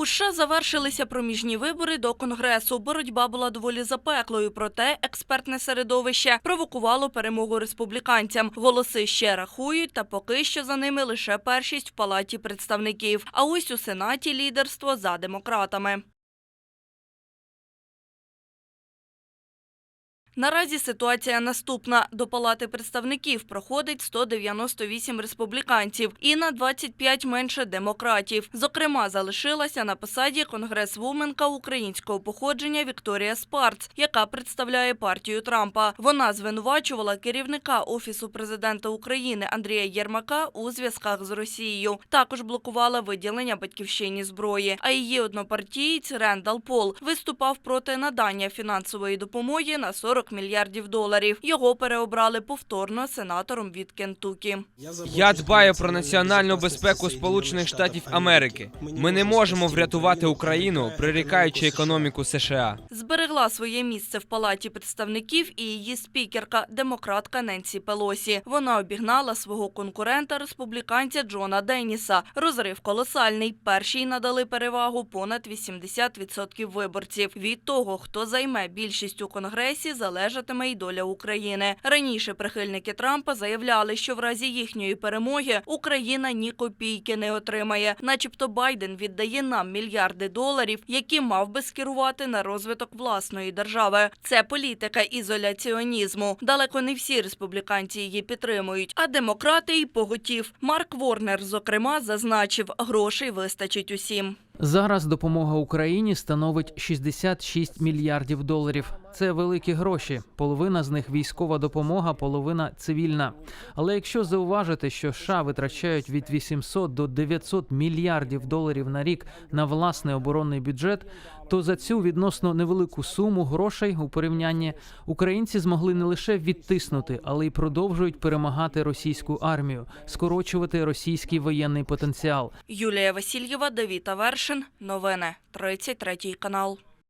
У США завершилися проміжні вибори до конгресу. Боротьба була доволі запеклою, проте експертне середовище провокувало перемогу республіканцям. Голоси ще рахують, та поки що за ними лише першість в палаті представників. А ось у сенаті лідерство за демократами. Наразі ситуація наступна. До Палати представників проходить 198 республіканців і на 25 менше демократів. Зокрема, залишилася на посаді конгресвуменка українського походження Вікторія Спарц, яка представляє партію Трампа. Вона звинувачувала керівника Офісу президента України Андрія Єрмака у зв'язках з Росією. Також блокувала виділення батьківщині зброї. А її однопартієць Рендал Пол виступав проти надання фінансової допомоги на 40 мільярдів доларів. Його переобрали повторно сенатором від Кентукі. Я дбаю про національну безпеку Сполучених Штатів Америки. Ми не можемо врятувати Україну, прирікаючи економіку США. Зберегла своє місце в палаті представників і її спікерка, демократка Ненсі Пелосі. Вона обігнала свого конкурента, республіканця Джона Денніса. Розрив колосальний. Першій надали перевагу понад 80% виборців. Від того, хто займе більшість у конгресі, залежатиме й доля України. Раніше прихильники Трампа заявляли, що в разі їхньої перемоги Україна ні копійки не отримає, начебто Байден віддає нам мільярди доларів, які мав би скерувати на розвиток власної держави. Це політика ізоляціонізму. Далеко не всі республіканці її підтримують, а демократи й поготів. Марк Ворнер, зокрема, зазначив, грошей вистачить усім. Зараз допомога Україні становить 66 мільярдів доларів. Це великі гроші. Половина з них військова допомога, половина цивільна. Але якщо зауважити, що США витрачають від 800 до 900 мільярдів доларів на рік на власний оборонний бюджет, то за цю відносно невелику суму грошей у порівнянні українці змогли не лише відтиснути, але й продовжують перемагати російську армію, скорочувати російський воєнний потенціал. Юлія Васильєва, Давід Авершин. Новини 33 канал.